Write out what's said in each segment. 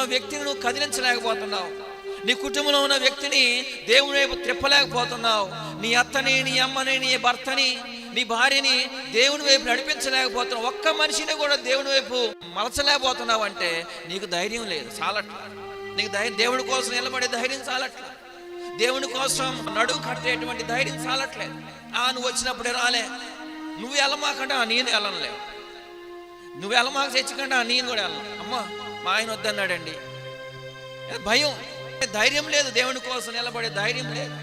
ఉన్న వ్యక్తిని నువ్వు కదిలించలేకపోతున్నావు. నీ కుటుంబంలో ఉన్న వ్యక్తిని దేవుని వైపు త్రిప్పలేకపోతున్నావు. నీ అత్తని నీ అమ్మని నీ భర్తని నీ భార్యని దేవుని వైపు నడిపించలేకపోతున్నావు. ఒక్క మనిషిని కూడా దేవుని వైపు మలచలేకపోతున్నావు అంటే నీకు ధైర్యం లేదు చాలట్ల. నీకు ధైర్యం దేవుడి కోసం నిలబడే ధైర్యం చాలట్ల. దేవుని కోసం నడువు కట్టేటువంటి ధైర్యం చాలట్లేదు. ఆ నువ్వు వచ్చినప్పుడే రాలే. నువ్వు వెళ్ళమాకంటే ఆ నేను వెళ్ళనులే. నువ్వు వెళ్ళమాక తెచ్చుకంటే నేను కూడా వెళ్ళను. అమ్మ మా ఆయన వద్దన్నాడండి. భయం ధైర్యం లేదు దేవుని కోసం నిలబడే ధైర్యం లేదు.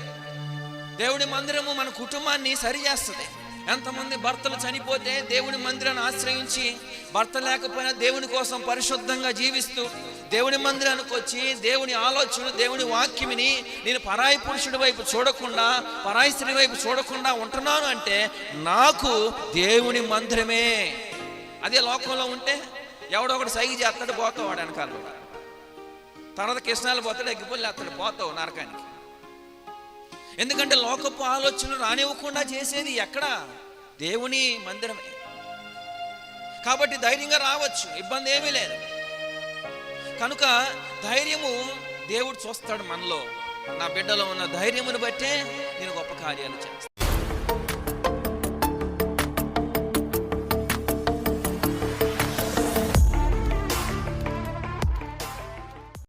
దేవుడి మందిరము మన కుటుంబాన్ని సరి చేస్తుంది. ఎంతమంది భర్తలు చనిపోతే దేవుని మందిరాన్ని ఆశ్రయించి భర్త లేకపోయినా దేవుని కోసం పరిశుద్ధంగా జీవిస్తూ దేవుని మందిరానికి వచ్చి దేవుని ఆలోచన దేవుని వాక్యమిని నేను పరాయి పురుషుడి వైపు చూడకుండా పరాయి స్త్రీ వైపు చూడకుండా ఉంటున్నాను అంటే నాకు దేవుని మందిరమే. అదే లోకంలో ఉంటే ఎవడో ఒకటి సైగ చేస్తాడు పోతావు వాడు వెనకాల తర్వాత కృష్ణాలు పోతాడు ఎగ్గిపోయి అతడు పోతావు నరకానికి. ఎందుకంటే లోకపు ఆలోచనలు రానివ్వకుండా చేసేది ఎక్కడ? దేవుని మందిరమే. కాబట్టి ధైర్యంగా రావచ్చు ఇబ్బంది ఏమీ లేదు. కనుక ధైర్యము దేవుడు చూస్తాడు మనలో. నా బిడ్డలో ఉన్న ధైర్యమును బట్టే నేను గొప్ప కార్యాలు చేస్తాను.